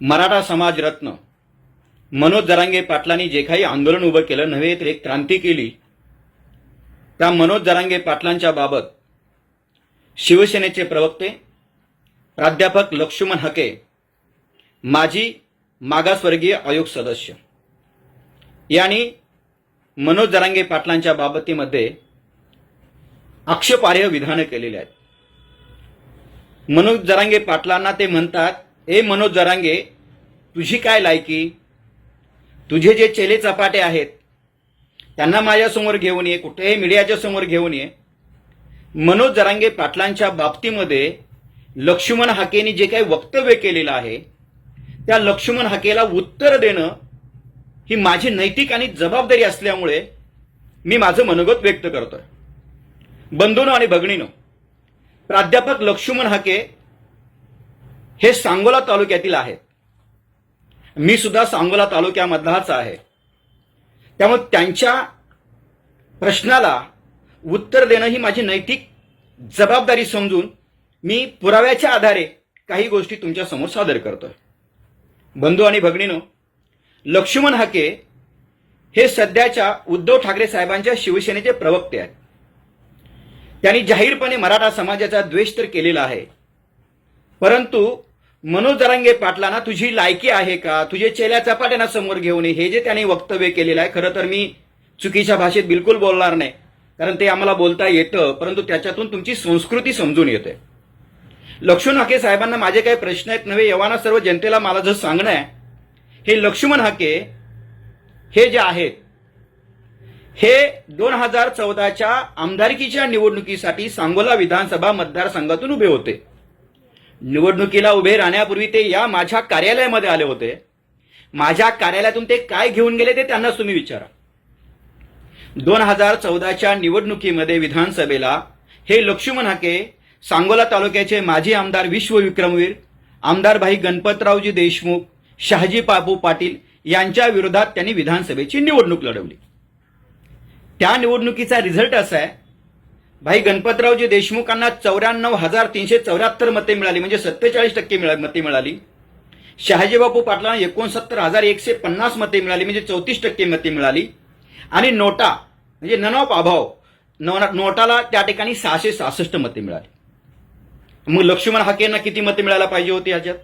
मराठा समाज रत्न. मनोज जरांगे पाटलांनी जे काही आंदोलन उभं केलं नव्हे तर एक क्रांती केली त्या मनोज जरांगे पाटलांच्या बाबत शिवसेनेचे प्रवक्ते प्राध्यापक लक्ष्मण हके माजी मागासवर्गीय आयोग सदस्य. यांनी मनोज जरांगे पाटलांच्या बाबतीमध्ये आक्षेपार्ह विधानं केलेली आहेत. मनोज जरांगे पाटलांना ते म्हणतात ए मनोज जरांगे तुझी काय लायकी? तुझे जे चेले चपाटे आहेत त्यांना माझ्यासमोर घेऊन ये कुठेही मीडियाच्या समोर घेऊन ये. मनोज जरांगे पाटलांच्या बाबतीमध्ये लक्ष्मण हाकेनी जे काही वक्तव्य केलेलं आहे त्या लक्ष्मण हाकेला उत्तर देणं ही माझी नैतिक आणि जबाबदारी असल्यामुळे मी माझं मनोगत व्यक्त करतोय. बंधूनो आणि भगिनीनो प्राध्यापक लक्ष्मण हाके हे सांगोला तालुक्यातील आहेत मी सुद्धा सांगोला तालुक्यामधलाच आहे. त्यामुळे त्यांच्या प्रश्नाला उत्तर देणं ही माझी नैतिक जबाबदारी समजून मी पुराव्याच्या आधारे काही गोष्टी तुमच्यासमोर सादर करतोय. बंधू आणि भगिनीनो लक्ष्मण हाके हे सध्याच्या उद्धव ठाकरे साहेबांच्या शिवसेनेचे प्रवक्ते आहेत. त्यांनी जाहीरपणे मराठा समाजाचा द्वेष तर केलेला आहे. परंतु मनोज जरांगे पाटलांना तुझी लायकी आहे का? तुझे चेल्या चपाट्यांना समोर घेऊन ये. हे जे त्यांनी वक्तव्य केलेलं आहे खरं तर मी चुकीच्या भाषेत बिलकुल बोलणार नाही. कारण ते आम्हाला बोलता येतं परंतु त्याच्यातून तुमची संस्कृती समजून येते. लक्ष्मण हाके साहेबांना माझे काही प्रश्न आहेत नव्हे. यवाना सर्व जनतेला मला जर सांगणं आहे हे लक्ष्मण हाके हे जे आहेत हे दोन हजार चौदाच्या आमदारकीच्या निवडणुकीसाठी सांगोला विधानसभा मतदारसंघातून उभे होते. निवडणुकीला उभे राहण्यापूर्वी ते या माझ्या कार्यालयामध्ये आले होते. माझ्या कार्यालयातून ते काय घेऊन गेले ते त्यांनाच तुम्ही विचारा. दोन हजार चौदाच्या निवडणुकीमध्ये विधानसभेला हे लक्ष्मण हाके सांगोला तालुक्याचे माजी आमदार विश्वविक्रमवीर आमदार भाई गणपतरावजी देशमुख शहाजी बापू पाटील यांच्या विरोधात त्यांनी विधानसभेची निवडणूक लढवली. त्या निवडणुकीचा रिझल्ट असा आहे भाई गणपतरावजी देशमुखांना चौऱ्याण्णव हजार तीनशे चौऱ्याहत्तर मते मिळाली म्हणजे सत्तेचाळीस टक्के मते मिळाली. शहाजीबापू पाटलांना एकोणसत्तर हजार एकशे पन्नास मते मिळाली म्हणजे चौतीस टक्के मते मिळाली. आणि नोटा म्हणजे नन ऑफ अभाव नोटाला त्या ठिकाणी सहाशे सहासष्ट मते मिळाली. मग लक्ष्मण हाकेंना किती मते मिळायला पाहिजे होती ह्याच्यात?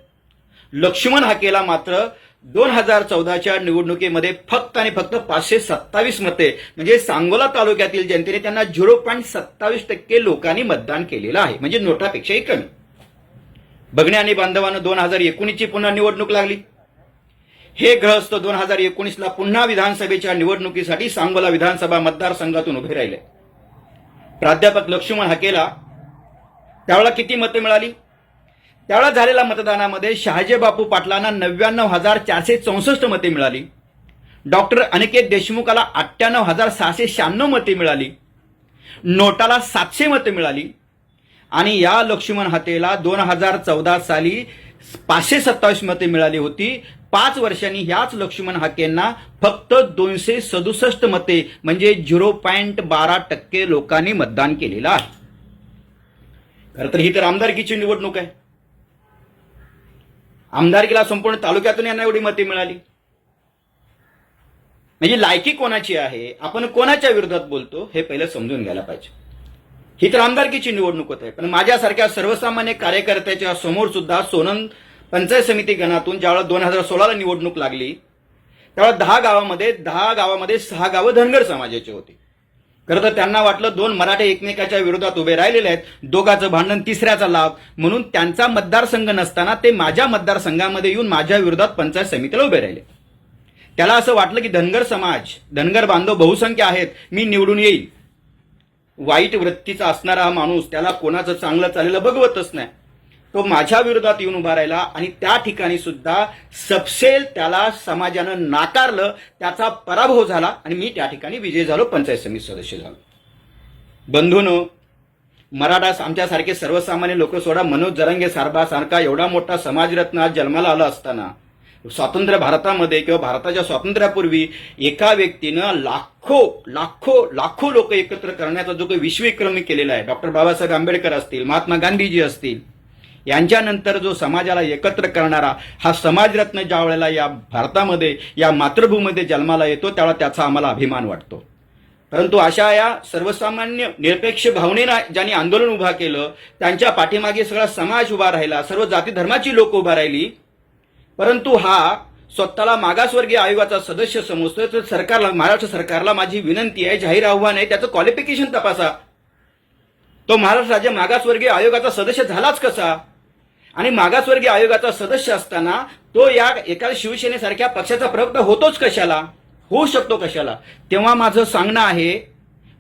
लक्ष्मण हाकेला मात्र दोन हजार चौदाच्या निवडणुकीमध्ये फक्त आणि फक्त पाचशे सत्तावीस मते म्हणजे सांगोला तालुक्यातील जनतेने त्यांना झिरो पॉईंट सत्तावीस टक्के लोकांनी मतदान केलेलं आहे म्हणजे नोटापेक्षाही कमी. बघणे आणि बांधवानं दोन हजार एकोणीसची पुन्हा निवडणूक लागली. हे ग्रहस्थ दोन हजार एकोणीसला पुन्हा विधानसभेच्या निवडणुकीसाठी सांगोला विधानसभा मतदारसंघातून उभे राहिले. प्राध्यापक लक्ष्मण हाकेला त्यावेळेला किती मतं मिळाली? त्यावेळेला झालेल्या मतदानामध्ये शहाजी बापू पाटलांना नव्याण्णव हजार चारशे चौसष्ट मते मिळाली. डॉक्टर अनिकेत देशमुखाला अठ्ठ्याण्णव हजार सहाशे शहाण्णव मते मिळाली. नोटाला सातशे मते मिळाली. आणि या लक्ष्मण हातेला दोन हजार चौदा साली पाचशे सत्तावीस मते मिळाली होती. पाच वर्षांनी ह्याच लक्ष्मण हाकेंना फक्त दोनशे सदुसष्ट मते म्हणजे झिरो पॉईंट बारा टक्के लोकांनी मतदान केलेलं आहे. खरं तर ही तर आमदारकीची निवडणूक आहे. आमदारकीला संपूर्ण तालुक्यातून यांना एवढी मते मिळाली. म्हणजे लायकी कोणाची आहे आपण कोणाच्या विरोधात बोलतो हे पहिलं समजून घ्यायला पाहिजे. ही तर आमदारकीची निवडणूक होत आहे पण माझ्यासारख्या सर्वसामान्य कार्यकर्त्याच्या समोर सुद्धा सोनंद पंचायत समिती गणातून ज्यावेळेला दोन हजार सोळाला निवडणूक लागली त्यावेळेला दहा गावामध्ये दहा गावामध्ये सहा गावं धनगर समाजाची होती. खरं तर त्यांना वाटलं दोन मराठे एकमेकाच्या विरोधात उभे राहिलेले आहेत. दोघाचं भांडण तिसऱ्याचा लाभ. म्हणून त्यांचा मतदारसंघ नसताना ते माझ्या मतदारसंघामध्ये येऊन माझ्या विरोधात पंचायत समितीला उभे राहिले. त्याला असं वाटलं की धनगर समाज धनगर बांधव बहुसंख्य आहेत मी निवडून येईल. वाईट वृत्तीचा असणारा हा माणूस त्याला कोणाचं चांगलं चाललेलं बघवतच नाही. तो माझ्या विरोधात येऊन उभा राहिला आणि त्या ठिकाणी सुद्धा सपसेल त्याला समाजानं नाकारलं त्याचा पराभव झाला आणि मी त्या ठिकाणी विजय झालो पंचायत समिती सदस्य झालो. बंधूनो मराठा आमच्यासारखे सर्वसामान्य लोक सोडा मनोज जरंगे सारबासारखा एवढा मोठा समाजरत्न आज जन्माला आला असताना स्वातंत्र्य भारतामध्ये किंवा भारताच्या स्वातंत्र्यापूर्वी एका व्यक्तीनं लाखो लाखो लाखो लोक एकत्र करण्याचा जो काही विश्वविक्रमी केलेला आहे डॉक्टर बाबासाहेब आंबेडकर असतील महात्मा गांधीजी असतील यांच्यानंतर जो समाजाला एकत्र करणारा हा समाजरत्न ज्या वेळेला या भारतामध्ये या मातृभूमीमध्ये जन्माला येतो त्यावेळेला त्याचा आम्हाला अभिमान वाटतो. परंतु अशा या सर्वसामान्य निरपेक्ष भावनेनं ज्यांनी आंदोलन उभा केलं त्यांच्या पाठीमागे सगळा समाज उभा राहिला सर्व जाती धर्माची लोक उभा राहिली परंतु हा स्वतःला मागासवर्गीय आयोगाचा सदस्य समजतोय तर सरकारला महाराष्ट्र सरकारला माझी विनंती आहे जाहीर आव्हान आहे त्याचं क्वालिफिकेशन तपासा. तो महाराष्ट्र राज्य मागासवर्गीय आयोगाचा सदस्य झालाच कसा? आणि मागासवर्गीय आयोगाचा सदस्य असताना तो या एका शिवसेनेसारख्या पक्षाचा प्रवक्ता होतोच कशाला? होऊ शकतो कशाला? तेव्हा माझं सांगणं आहे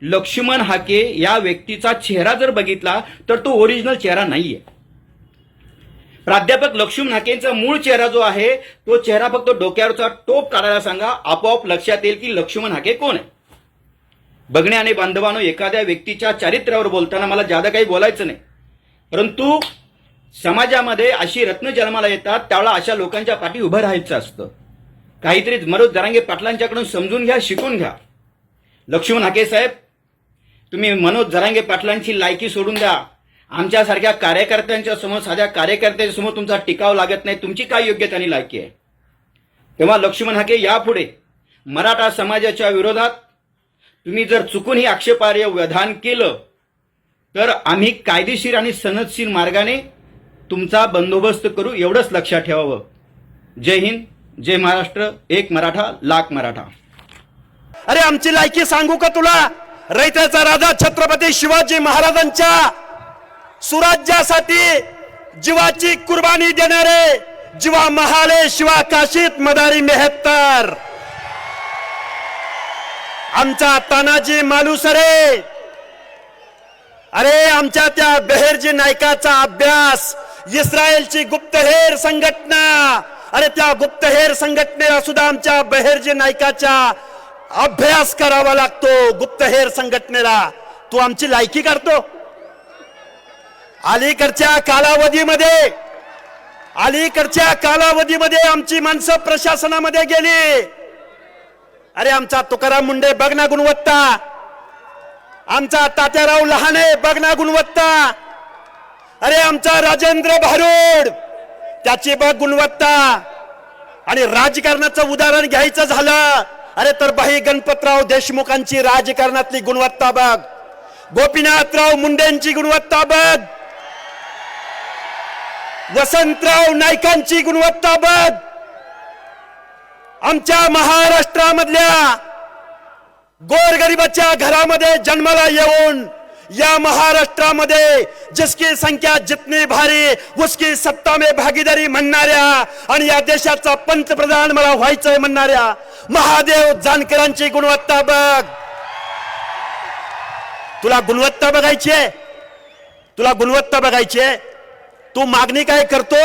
लक्ष्मण हाके या व्यक्तीचा चेहरा जर बघितला तर तो ओरिजिनल चेहरा नाहीये. प्राध्यापक लक्ष्मण हाकेंचा मूळ चेहरा जो आहे तो चेहरा फक्त डोक्यावरचा टोप काढायला सांगा आपोआप लक्षात येईल की लक्ष्मण हाके कोण आहे. बघणे आणि बांधवानो एखाद्या व्यक्तीच्या चारित्र्यावर बोलताना मला जादा काही बोलायचं नाही. परंतु समाजामध्ये अशी रत्न जन्माला येतात त्यावेळेला अशा लोकांच्या पाठी उभं राहायचं असतं. काहीतरी मनोज दरांगे पाटलांच्याकडून समजून घ्या शिकून घ्या. लक्ष्मण हाके साहेब तुम्ही मनोज जरांगे पाटलांची लायकी सोडून द्या. आमच्यासारख्या कार्यकर्त्यांच्या समोर साध्या कार्यकर्त्यांच्या समोर तुमचा टिकाव लागत नाही. तुमची काय योग्यता आणि लायकी आहे? तेव्हा लक्ष्मण हाके यापुढे मराठा समाजाच्या विरोधात तुम्ही जर चुकून ही आक्षेपार्ह विधान केलं तर आम्ही कायदेशीर आणि सनदशीर मार्गाने तुमचा बंदोबस्त करू एवढंच लक्षात ठेवावं. जय हिंद जय महाराष्ट्र एक मराठा लाख मराठा. अरे आमची लायकी सांगू का तुला? रयतेचा राजा छत्रपती शिवाजी महाराजांच्या सुराज्यासाठी जीवाची कुर्बानी देणारे जीवा महाले शिवा काशीत मदारी मेहत्तर. आमचा तानाजी मालुसरे. अरे आमच्या त्या बेहेरजी नायकाचा अभ्यास इस्रायलची गुप्तहेर संघटना. अरे त्या गुप्तहेर संघटनेला सुद्धा आमच्या बहेरजी नायकाचा अभ्यास करावा लागतो गुप्तहेर संघटनेला. तू आमची लायकी करतो. अलीकडच्या कालावधीमध्ये अलीकडच्या कालावधीमध्ये आमची माणसं प्रशासनामध्ये गेली. अरे आमचा तुकाराम मुंडे बघ ना गुणवत्ता. आमचा तात्याराव लहाने बघ ना गुणवत्ता. अरे आमचा राजेंद्र भारुड त्याची बघ गुणवत्ता. आणि राजकारणाचं उदाहरण घ्यायचं झालं अरे तर बाई गणपतराव देशमुखांची राजकारणातली गुणवत्ता बघ. गोपीनाथराव मुंडेंची गुणवत्ता बघ. वसंतराव नाईकांची गुणवत्ता बघ. आमच्या महाराष्ट्रामधल्या गोरगरिबाच्या घरामध्ये जन्माला येऊन या महाराष्ट्रामध्ये जिसकी संख्या जितनी भारी उसकी सत्ता में भागीदारी म्हणणाऱ्या आणि या देशाचा पंतप्रधान मला व्हायचंय म्हणणाऱ्या महादेव जानकरांची गुणवत्ता बघ. तुला गुणवत्ता बघायची आहे? तुला गुणवत्ता बघायची आहे? तू मागणी काय करतो?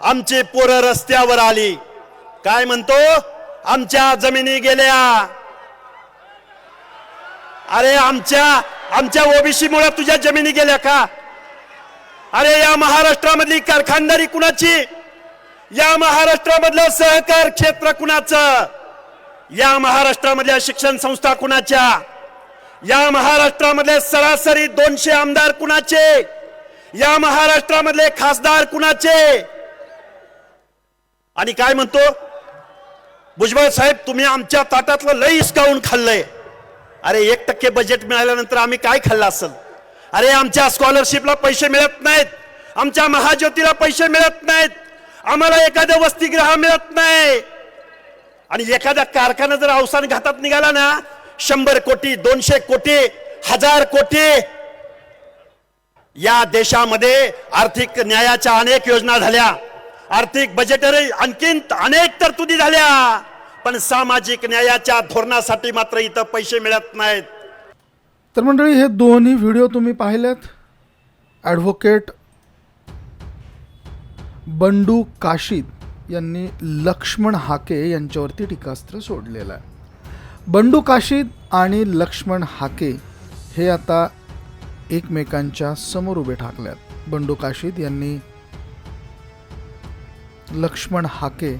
आमची पोरं रस्त्यावर आली. काय म्हणतो? आमच्या जमिनी गेल्या. अरे आमच्या आमच्या ओबीसी मुळे तुझ्या जमिनी गेल्या का? अरे या महाराष्ट्रामधली कारखानदारी कुणाची? या महाराष्ट्रामधलं सहकार क्षेत्र कुणाचं? या महाराष्ट्रामधल्या शिक्षण संस्था कुणाच्या? या महाराष्ट्रामधले सरासरी दोनशे आमदार कुणाचे? या महाराष्ट्रामधले खासदार कुणाचे? आणि काय म्हणतो? भुजबळ साहेब तुम्ही आमच्या ताटातलं लई हिसकावून खाल्लंय. अरे एक टक्के बजेट मिळाल्यानंतर आम्ही काय खाल्लं असेल? अरे आमच्या स्कॉलरशिपला पैसे मिळत नाहीत. आमच्या महाज्योतीला पैसे मिळत नाहीत. आम्हाला एखादं वसतिगृह मिळत नाही. आणि एखादा कारखाना जर अवसान घातात निघाला ना शंभर कोटी दोनशे कोटी हजार कोटी. या देशामध्ये आर्थिक न्यायाच्या अनेक योजना झाल्या. आर्थिक बजेटरी आणखीन अनेक तरतुदी झाल्या. पण सामाजिक न्यायाच्या धोरणासाठी मात्र इथं पैसे मिळत नाहीत. तर मंडळी हे दोन्ही व्हिडिओ तुम्ही पाहिलेत. ॲडव्होकेट बंडू काशीद यांनी लक्ष्मण हाके यांच्यावरती टीकास्त्र सोडलेलं आहे. बंडू काशीद आणि लक्ष्मण हाके हे आता एकमेकांच्या समोर उभे ठाकल्यात बंडू काशीद यांनी लक्ष्मण हाके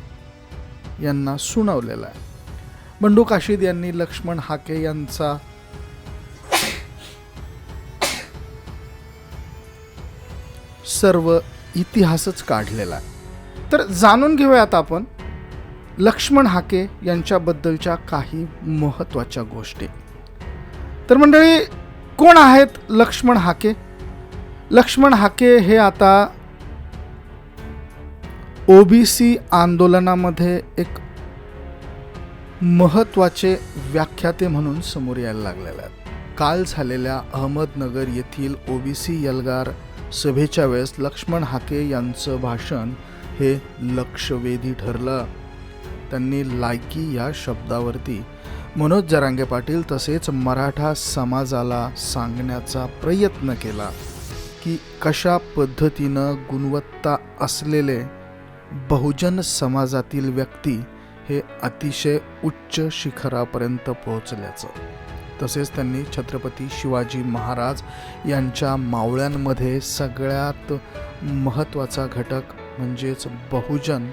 यांना सुनावलेला आहे. बंडू काशीद यांनी लक्ष्मण हाके यांचा सर्व इतिहासच काढलेला आहे. तर जाणून घेऊयात आपण लक्ष्मण हाके यांच्याबद्दलच्या काही महत्त्वाच्या गोष्टी. तर मंडळी कोण आहेत लक्ष्मण हाके? लक्ष्मण हाके हे आता ओबीसी आंदोलनामध्ये एक महत्त्वाचे व्याख्याते म्हणून समोर यायला लागलेले आहेत. काल झालेल्या अहमदनगर येथील ओबीसी यलगार सभेच्या वेळेस लक्ष्मण हाके यांचं भाषण हे लक्षवेधी ठरलं. त्यांनी लायकी या शब्दावरती मनोज जरांगे पाटील तसेच मराठा समाजाला सांगण्याचा प्रयत्न केला की कशा पद्धतीनं गुणवत्ता असलेले बहुजन समाजातील व्यक्ती हे अतिशय उच्च शिखरापर्यंत पोहोचल्याचं. तसेच त्यांनी छत्रपती शिवाजी महाराज यांच्या मावळ्यांमध्ये सगळ्यात महत्त्वाचा घटक म्हणजेच बहुजन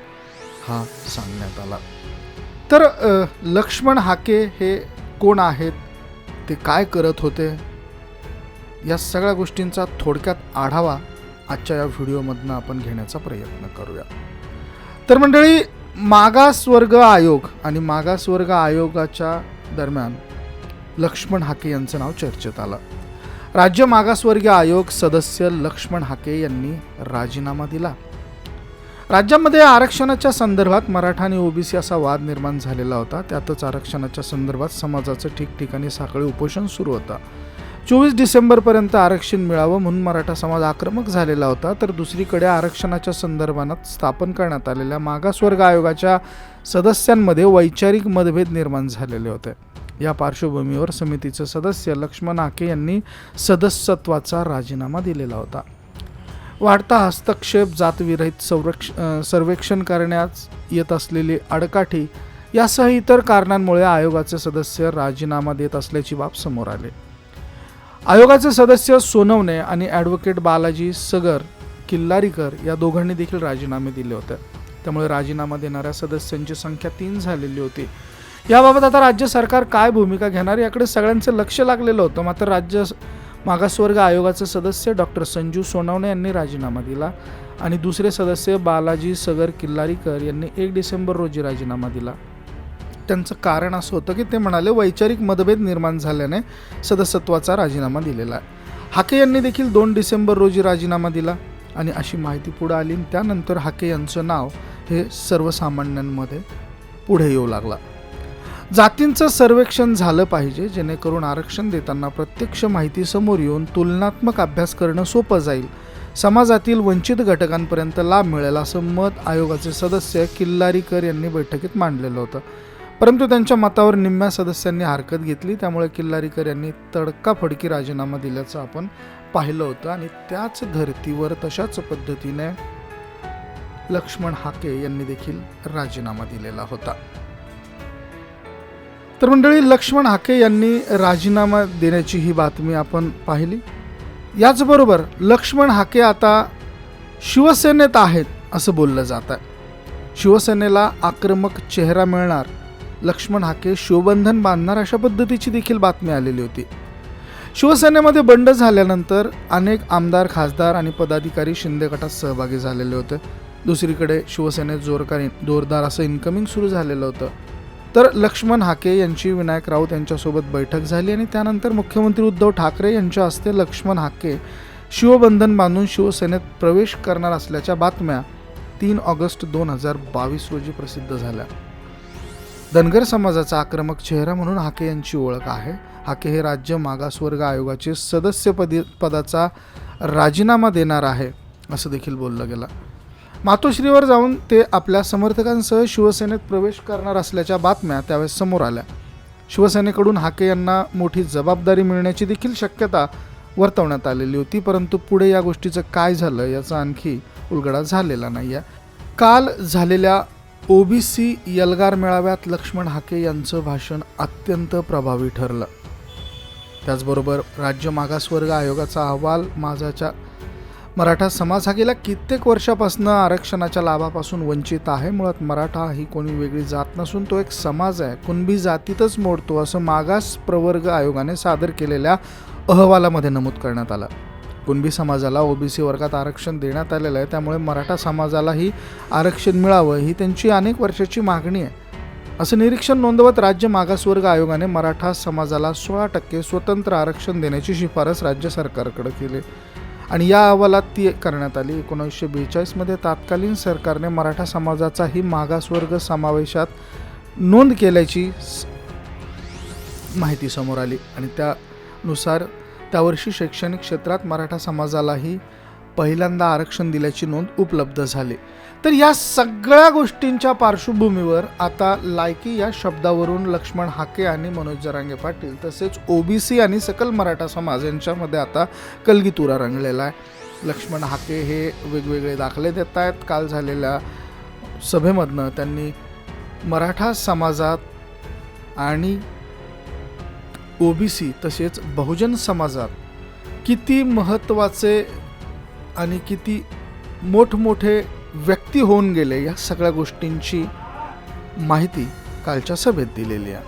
हा सांगण्यात आला. तर लक्ष्मण हाके हे कोण आहेत? ते काय करत होते? या सगळ्या गोष्टींचा थोडक्यात आढावा आजच्या या व्हिडिओमधनं आपण घेण्याचा प्रयत्न करूया. तर मंडळी मागासवर्ग आयोग आणि मागासवर्ग आयोगाच्या दरम्यान लक्ष्मण हाके यांचं नाव चर्चेत आलं. राज्य मागासवर्गीय आयोग सदस्य लक्ष्मण हाके यांनी राजीनामा दिला. राज्यामध्ये आरक्षणाच्या संदर्भात मराठा आणि ओबीसी असा वाद निर्माण झालेला होता. त्यातच आरक्षणाच्या संदर्भात समाजाचं ठिकठिकाणी साखळी उपोषण सुरू होता. चोवीस डिसेंबरपर्यंत आरक्षण मिळावं म्हणून मराठा समाज आक्रमक झालेला होता तर दुसरीकडे आरक्षणाच्या संदर्भात स्थापन करण्यात आलेल्या मागासवर्ग आयोगाच्या सदस्यांमध्ये वैचारिक मतभेद निर्माण झालेले होते. या पार्श्वभूमीवर समितीचे सदस्य लक्ष्मण आके यांनी सदस्यत्वाचा राजीनामा दिलेला होता. वाढता हस्तक्षेप जातविरहित संरक्ष सर्वेक्षण करण्यास येत असलेली अडकाठी यासह इतर कारणांमुळे आयोगाचे सदस्य राजीनामा देत असल्याची बाब समोर आली. आयोगाचे सदस्य सोनवणे आणि ॲडव्होकेट बालाजी सगर किल्लारीकर या दोघांनी देखील राजीनामे दिले होते. त्यामुळे राजीनामा देणाऱ्या सदस्यांची संख्या तीन झालेली होती. याबाबत आता राज्य सरकार काय भूमिका घेणार याकडे सगळ्यांचं लक्ष लागलेलं होतं. मात्र राज्य मागासवर्ग आयोगाचे सदस्य डॉक्टर संजू सोनवणे यांनी राजीनामा दिला आणि दुसरे सदस्य बालाजी सगर किल्लारीकर यांनी एक डिसेंबर रोजी राजीनामा दिला. त्यांचं कारण असं होतं की ते म्हणाले वैचारिक मतभेद निर्माण झाल्याने सदस्यत्वाचा राजीनामा दिलेला आहे. हाके यांनी देखील दोन डिसेंबर रोजी राजीनामा दिला आणि अशी माहिती पुढे आली आणि त्यानंतर हाके यांचं नाव हे सर्वसामान्यांमध्ये पुढे येऊ लागला. जातींचं सर्वेक्षण झालं पाहिजे जेणेकरून आरक्षण देताना प्रत्यक्ष माहिती समोर येऊन तुलनात्मक अभ्यास करणं सोपं जाईल. समाजातील वंचित घटकांपर्यंत लाभ मिळेल असं मत आयोगाचे सदस्य किल्लारीकर यांनी बैठकीत मांडलेलं होतं. परंतु त्यांच्या मतावर निम्म्या सदस्यांनी हरकत घेतली. त्यामुळे किल्लारीकर यांनी तडकाफडकी राजीनामा दिल्याचं आपण पाहिलं होतं आणि त्याच धर्तीवर तशाच पद्धतीने लक्ष्मण हाके यांनी देखील राजीनामा दिलेला होता. तर मंडळी लक्ष्मण हाके यांनी राजीनामा देण्याची ही बातमी आपण पाहिली. याचबरोबर लक्ष्मण हाके आता शिवसेनेत आहेत असं बोललं जात आहे शिवसेनेला आक्रमक चेहरा मिळणार लक्ष्मण हाके शिवबंधन बांधणार अशा पद्धतीची देखील बातमी आलेली होती. शिवसेनेमध्ये बंड झाल्यानंतर अनेक आमदार खासदार आणि पदाधिकारी शिंदे गटात सहभागी झालेले होते. दुसरीकडे शिवसेनेत जोरकार जोरदार असं इन्कमिंग सुरू झालेलं होतं. तर लक्ष्मण हाके यांची विनायक राऊत यांच्यासोबत बैठक झाली आणि त्यानंतर मुख्यमंत्री उद्धव ठाकरे यांच्या हस्ते लक्ष्मण हाके शिवबंधन बांधून शिवसेनेत प्रवेश करणार असल्याच्या बातम्या तीन ऑगस्ट दोन हजार बावीस रोजी प्रसिद्ध झाल्या. धनगर समाजाचा आक्रमक चेहरा म्हणून हाके यांची ओळख आहे. हाके हे राज्य मागासवर्ग आयोगाचे सदस्यपदी पदाचा राजीनामा देणार आहे असं देखील बोललं गेलं. मातोश्रीवर जाऊन ते आपल्या समर्थकांसह शिवसेनेत प्रवेश करणार असल्याच्या बातम्या त्यावेळेस समोर आल्या. शिवसेनेकडून हाके यांना मोठी जबाबदारी मिळण्याची देखील शक्यता वर्तवण्यात आलेली होती परंतु पुढे या गोष्टीचं काय झालं याचा आणखी उलगडा झालेला नाही आहे काल झालेल्या ओबीसी यलगार मेळाव्यात लक्ष्मण हाके यांचं भाषण अत्यंत प्रभावी ठरलं. त्याचबरोबर राज्य मागासवर्ग आयोगाचा अहवाल माझाच्या मराठा समाज हा गेल्या कित्येक वर्षापासून आरक्षणाच्या लाभापासून वंचित आहे. मुळात मराठा ही कोणी वेगळी जात नसून तो एक समाज आहे. कुणबी जातीतच मोडतो असं मागास प्रवर्ग आयोगाने सादर केलेल्या अहवालामध्ये नमूद करण्यात आलं. कुणबी समाजाला ओबीसी वर्गात आरक्षण देण्यात आलेलं आहे. त्यामुळे मराठा समाजालाही आरक्षण मिळावं ही त्यांची अनेक वर्षाची मागणी आहे. असं निरीक्षण नोंदवत राज्य मागासवर्ग आयोगाने मराठा समाजाला सोळा टक्के स्वतंत्र आरक्षण देण्याची शिफारस राज्य सरकारकडे केली. आणि या अहवालात ती करण्यात आली. एकोणीसशे बेचाळीसमध्ये तात्कालीन सरकारने मराठा समाजाचाही मागासवर्ग समावेशात नोंद केल्याची स- माहिती समोर आली. आणि त्यानुसार त्यावर्षी शैक्षणिक क्षेत्रात मराठा समाजालाही पहिल्यांदा आरक्षण दिल्याची नोंद उपलब्ध झाली. तर या सगळ्या गोष्टींच्या पार्श्वभूमीवर आता लायकी या शब्दावरून लक्ष्मण हाके आणि मनोज जरांगे पाटील तसेच ओबीसी आणि सकल मराठा समाज यांच्यामध्ये आता कलगीतुरा रंगलेला आहे. लक्ष्मण हाके हे वेगवेगळे दाखले देत आहेत. काल झालेल्या सभेमधनं त्यांनी मराठा समाजात आणि ओबीसी तसेच बहुजन समाजात किती महत्त्वाचे आणि किती मोठमोठे व्यक्ती होऊन गेले या सगळ्या गोष्टींची माहिती कालच्या सभेत दिलेली आहे.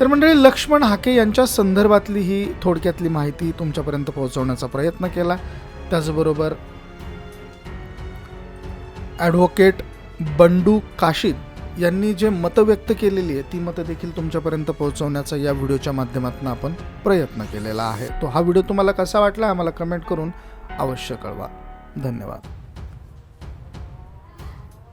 तर मंडळी लक्ष्मण हाके यांच्या संदर्भातली ही थोडक्यातली माहिती तुमच्यापर्यंत पोहोचवण्याचा प्रयत्न केला. त्याचबरोबर ॲडव्होकेट बंडू काशीद यांनी जे मतं व्यक्त केलेली आहे ती मतं देखील तुमच्यापर्यंत पोहोचवण्याचा या व्हिडिओच्या माध्यमातून आपण प्रयत्न केलेला आहे. तो हा व्हिडिओ तुम्हाला कसा वाटला आम्हाला कमेंट करून अवश्य कळवा. धन्यवाद.